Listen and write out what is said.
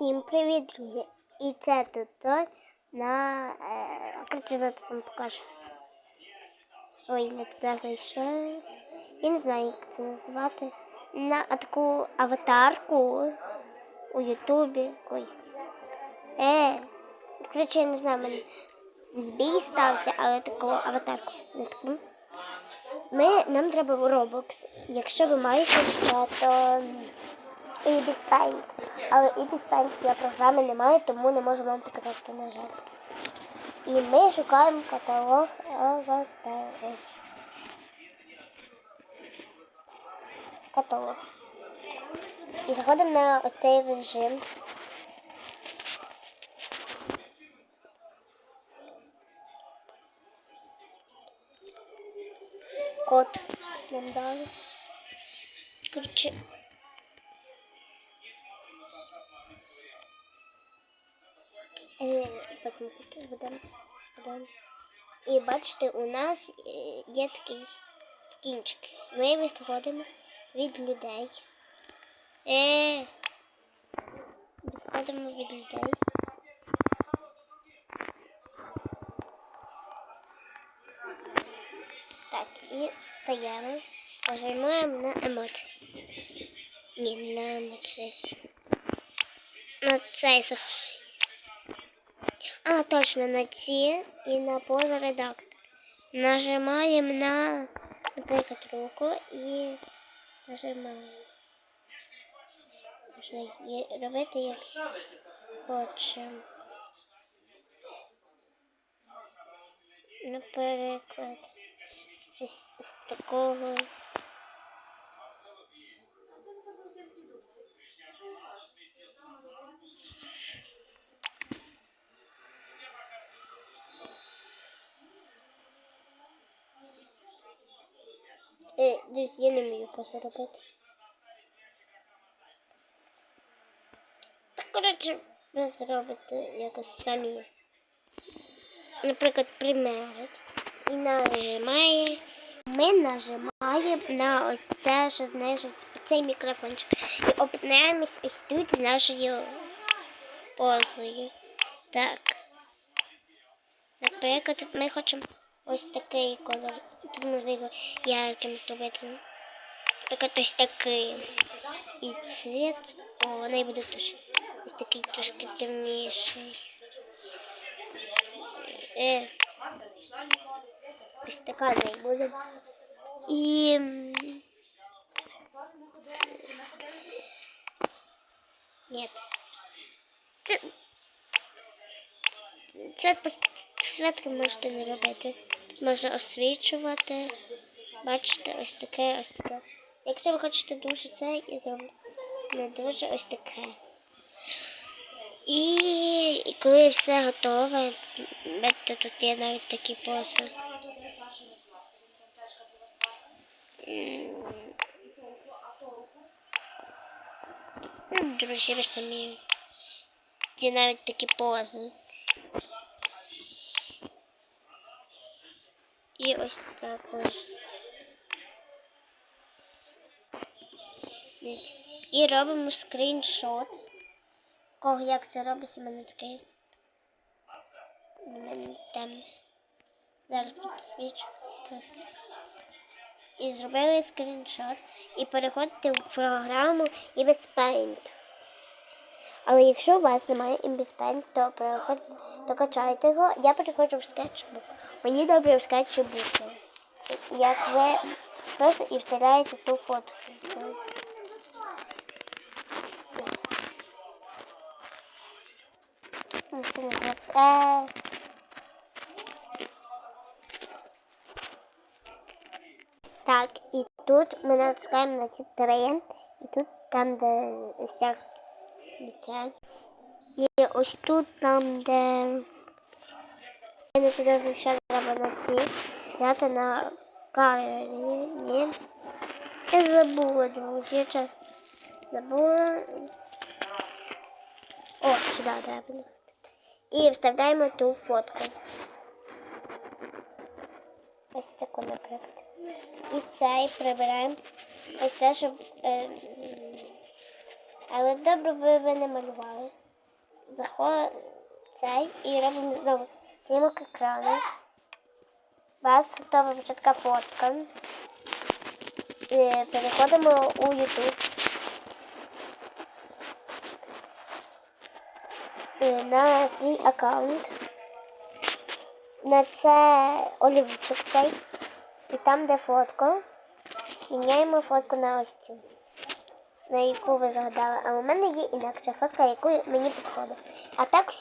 Всім привіт, друзі! І це туторіал на... Е, вам покажу. Ой, не туди зайшов. Я не знаю, як це назвати. На таку аватарку у Ютубі. Ой. Е, коротше, я не знаю, мене збій стався, але таку аватарку. Не таку. Ми, нам треба Robux. Якщо ви маєте ще, то і Paint. Але і Paint я програми не маю, тому не можу вам показати, на жаль. І ми шукаємо каталог аватарів. Каталог. І заходимо на ось цей режим. Код нам дали. Короче. Потім будемо. будемо. І бачите, у нас е, є такий кінчик. Ми відходимо від людей. Е, відходимо від людей. Так, і стаємо. Нажимаємо на емоції. Ні, не на емоції. На цей сухарик. А, точно, на ці і на поза редактор. Нажимаємо на, наприклад, руку і нажимаємо. Можна робити як хочемо. Наприклад, щось з такого. Е, друзі, я не вмію просто робити. Так, коротше, ви зробите якось самі. Наприклад, примерить. І нажимає. Ми нажимаємо на ось це, що знизу, цей мікрофончик. І опинаємось ось тут нашою позою. Так. Наприклад, ми хочемо ось такий колор. Тут можна його ярким зробити. Наприклад, ось такий. І цвіт. О, вона буде теж ось такий трошки темніший. Е. Ось така не буде. І. Це, це святки можете не робити. Можна освічувати. Бачите, ось таке, ось таке. Якщо ви хочете дуже це, і зробити не дуже ось таке. І, і коли все готове, бачите, тут є навіть такі. Ну, друзі, ви самі. Є навіть такі пози. І ось також. І робимо скріншот. Кого як це робиться, у мене такий. У мене темне. Зараз підсвічу. І зробили скріншот. І переходите в програму Paint. Але якщо у вас немає Paint, то переходьте, то качайте його. Я переходжу в скетчбук. Мені добре в скетчбуку. Як ви просто і вставляєте ту фотку. Так, і тут ми натискаємо на ці три, і тут там, де стяг лиця. І ось тут там, де не туди зайшла, треба на ці, взяти на карені. Я забула, друзі, час забула. О, сюди треба. І вставляємо ту фотку. Ось таку, наприклад. І цей прибираємо. Ось те, щоб. Е, але добре ви, ви не малювали. заходимо цей і робимо знову знімок екрану. У вас готова початка фотка. Е, Переходимо у YouTube. Е, На свій аккаунт. На це олівчик цей. І там, де фотка, міняємо фотку на ось цю, на яку ви згадали. А у мене є інакша фотка, яку мені підходить. А так всі